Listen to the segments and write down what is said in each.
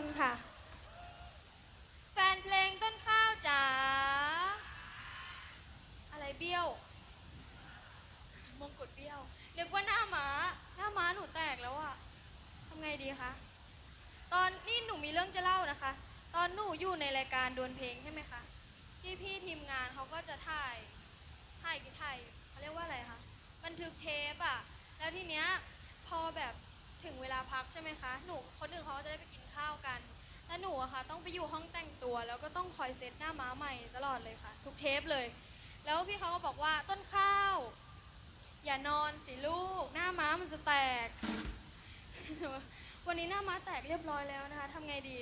คุณค่ะ แฟนเพลงต้นข้าวจ๋า อะไรเบี้ยว มงกุฎเบี้ยว นึกว่าหน้าหมา หน้าหมาหนูแตกแล้วอะทำไงดีคะ ตอนนี่หนูมีเรื่องจะเล่านะคะ ตอนหนูอยู่ในรายการดวลเพลงใช่ไหมคะ พี่พี่ทีมงานเขาก็จะถ่าย ถ่ายกี่ถ่ายเขาเรียกว่าอะไรคะ บันทึกเทปอะแล้วทีเนี้ยพอแบบถึงเวลาพักใช่ไหมคะ หนูคนอื่นเขาก็จะได้ไปกิน ข้าวกัน แล้วหนูอะค่ะต้องไปอยู่ห้องแต่งตัว แล้วก็ต้องคอยเซตหน้าม้าใหม่ตลอดเลยค่ะ ทุกเทปเลย แล้วพี่เขาก็บอกว่าต้นข้าว อย่านอนสิลูก หน้าม้ามันจะแตก วันนี้หน้าม้าแตกเรียบร้อยแล้วนะคะทำไงดี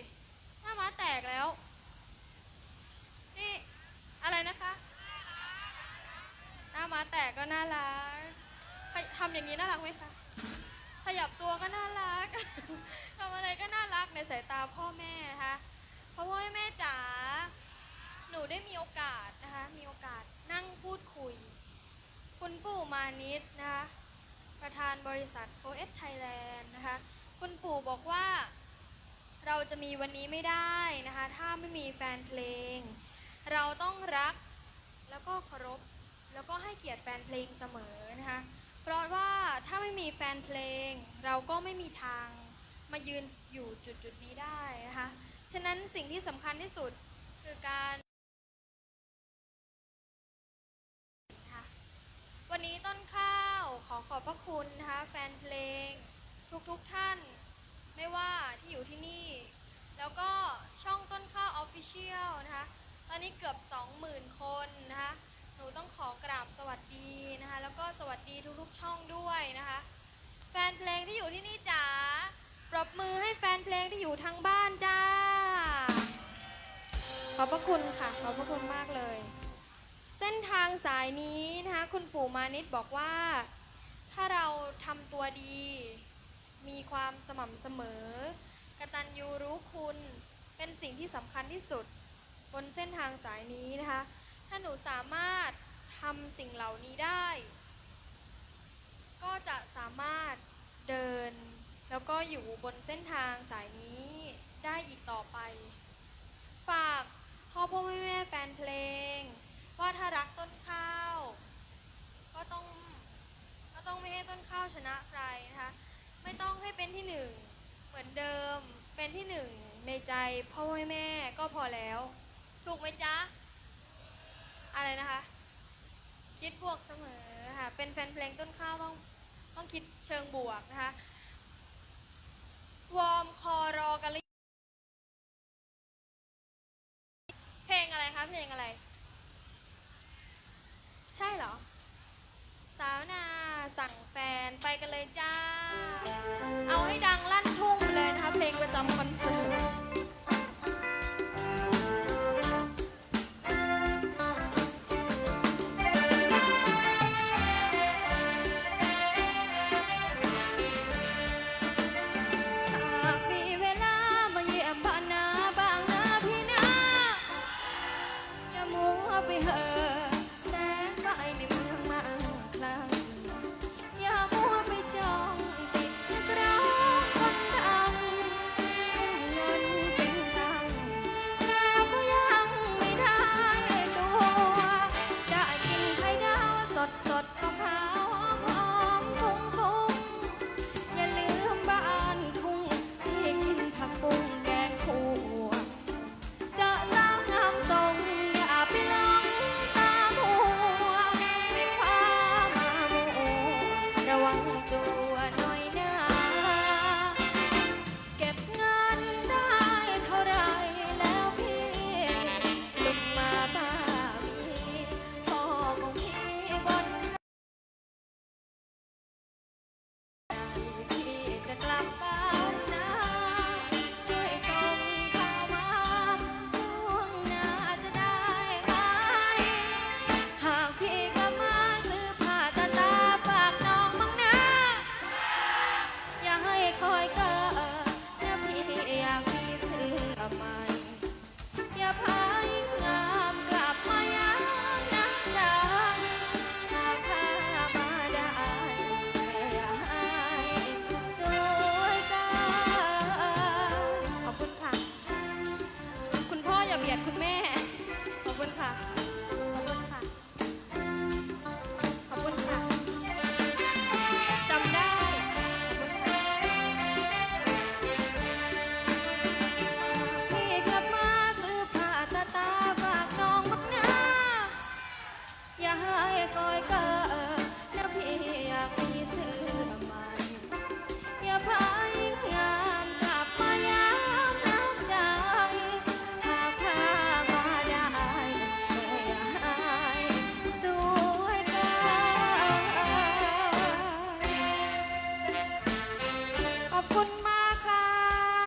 หน้าม้าแตกแล้ว นี่อะไรนะคะ หน้าม้าแตกก็น่ารักทำอย่างนี้น่ารักไหมคะ ขยับตัวก็น่ารัก ทำอะไรก็น่ารักในสายตาพ่อแม่นะคะเพราะพ่อแม่จ๋าหนูได้มีโอกาสนะคะมีโอกาสนั่งพูดคุย คุณปู่มานิดนะคะประธานบริษัทโฟเอสไทยแลนด์นะคะคุณปู่บอกว่าเราจะมีวันนี้ไม่ได้นะคะ ถ้าไม่มีแฟนเพลง เราต้องรักแล้วก็เคารพแล้วก็ให้เกียรติแฟนเพลงเสมอนะคะ เพราะว่าถ้าไม่มีแฟนเพลง เราก็ไม่มีทางมายืนอยู่จุดจุดนี้ได้นะคะ ฉะนั้นสิ่งที่สำคัญที่สุดคือการวันนี้ต้นข้าวขอขอบพระคุณนะคะแฟนเพลง ทุกๆทท่าน ไม่ว่าที่อยู่ที่นี่ แล้วก็ช่องต้นข้าวออฟฟิเชียลนะคะ ตอนนี้เกือบ 20,000 คนนะคะ หนูต้องขอกราบสวัสดีนะคะ แล้วก็สวัสดีทุกๆช่องด้วยนะคะ แฟนเพลงที่อยู่ที่นี่จ๋าปรบมือให้แฟนเพลงที่อยู่ทางบ้านจ้า ขอบพระคุณค่ะ ขอบพระคุณมากเลย เส้นทางสายนี้นะคะ คุณปู่มานิดบอกว่า ถ้าเราทำตัวดี มีความสม่ำเสมอ กตัญญูรู้คุณ เป็นสิ่งที่สำคัญที่สุด บนเส้นทางสายนี้นะคะ สามารถทำสิ่งเหล่านี้ได้ ก็จะสามารถเดิน แล้วก็อยู่บนเส้นทางสายนี้ได้อีกต่อไป ฝากพ่อพ่อแม่แม่แฟนเพลง ว่าถ้ารักต้นข้าว ก็ต้องก็ต้องไม่ให้ต้นข้าวชนะใครนะคะไม่ต้องให้เป็นที่หนึ่งเหมือนเดิมเป็นที่หนึ่งในใจพ่อแม่แม่ก็พอแล้ว ถูกไหมจ๊ะ อะไรนะคะ คิดบวกเสมอค่ะเป็นแฟนเพลงต้นข้าวต้องต้องคิดเชิงบวกนะคะวอร์มคอรอกันหรือเพลงอะไรคะเพลงอะไร ใช่เหรอ สาวนาสั่งแฟนไปกันเลยจ้า เอาให้ดังลั่นทุ่ง